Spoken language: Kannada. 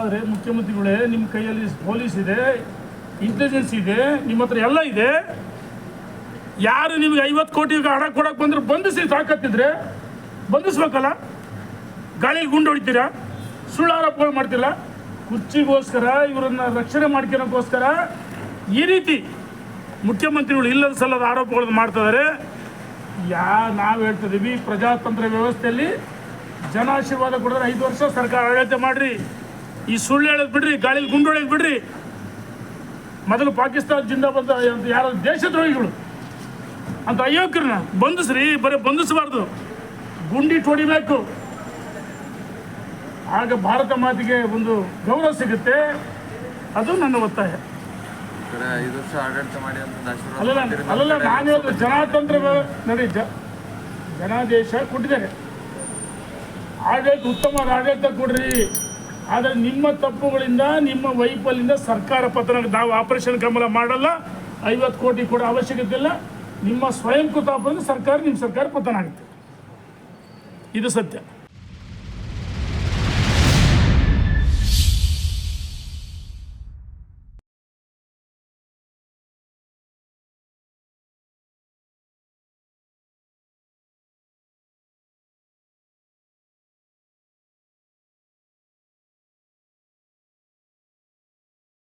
ಆದರೆ ಮುಖ್ಯಮಂತ್ರಿಗಳೇ, ನಿಮ್ಮ ಕೈಯಲ್ಲಿ ಪೊಲೀಸ್ ಇದೆ ಇಂಟೆಲಿಜೆನ್ಸ್ ಇದೆ, ನಿಮ್ಮ ಹತ್ರ ಎಲ್ಲ ಇದೆ. ಯಾರು ನಿಮಗೆ ಐವತ್ತು ಕೋಟಿ ಹಣ ಕೊಡಕ್ಕೆ ಬಂದ್ರೆ ಬಂಧಿಸಿ ತಾಕತ್ತಿದ್ರೆ ಬಂಧಿಸ್ಬೇಕಲ್ಲ? ಗಾಳಿಗೆ ಗುಂಡು ಹೊಡಿತೀರಾ? ಸುಳ್ಳು ಆರೋಪಗಳು ಮಾಡ್ತಿಲ್ಲ ಕುರ್ಚಿಗೋಸ್ಕರ, ಇವರನ್ನ ರಕ್ಷಣೆ ಮಾಡ್ಕೊಳಕ್ಕೋಸ್ಕರ ಈ ರೀತಿ ಮುಖ್ಯಮಂತ್ರಿಗಳು ಇಲ್ಲದ ಸಲ್ಲದ ಆರೋಪಗಳನ್ನು ಮಾಡ್ತಿದ್ದಾರೆ ಯಾ, ನಾವು ಹೇಳ್ತಿದ್ದೀವಿ ಪ್ರಜಾತಂತ್ರ ವ್ಯವಸ್ಥೆಯಲ್ಲಿ ಜನ ಆಶೀರ್ವಾದ ಕೊಡಿದ್ರೆ ಐದು ವರ್ಷ ಸರ್ಕಾರ ಆಡಳಿತ ಮಾಡ್ರಿ. ಈ ಸುಳ್ಳು ಹೇಳೋದು ಬಿಡ್ರಿ ಗಾಳಿಲಿ ಗುಂಡು ಬಿಡ್ರಿ. ಮೊದಲು ಪಾಕಿಸ್ತಾನ ಜಿಂದಾಬಾದ್ ಅಂತ ಯಾರು ದೇಶದ್ರೋಹಿಗಳು? ಅಂತ ಅಯೋಗ್ಯರನ್ನ ಬಂಧಿಸ್ರಿ ಬರೀ ಬಂಧಿಸಬಾರ್ದು. ಗುಂಡಿ ಹೊಡಿಬೇಕು ಆಗ ಭಾರತ ಮಾತಿಗೆ ಒಂದು ಗೌರವ ಸಿಗುತ್ತೆ. ಅದು ನನ್ನ ಒತ್ತಾಯ. ಅಲ್ಲಲ್ಲ ನಾನು ಜನಾತಂತ್ರ ನೋಡಿ ಜನಾದೇಶ ಕೊಟ್ಟಿದ್ದಾರೆ. ಆಡಳಿತ ಉತ್ತಮ ಆಡಳಿತ ಕೊಡ್ರಿ. ಆದರೆ ನಿಮ್ಮ ತಪ್ಪುಗಳಿಂದ, ನಿಮ್ಮ ವೈಫಲ್ಯದಿಂದ ಸರ್ಕಾರ ಪತನ, ನಾವು ಆಪರೇಷನ್ ಕಮಲ ಮಾಡಲ್ಲ. ಐವತ್ತು ಕೋಟಿ ಕೂಡ ಅವಶ್ಯಕತೆ ಇಲ್ಲ. ನಿಮ್ಮ ಸ್ವಯಂ ಸರ್ಕಾರ, ನಿಮ್ಮ ಸರ್ಕಾರ ಪತನ ಆಗುತ್ತೆ. ಇದು ಸತ್ಯ.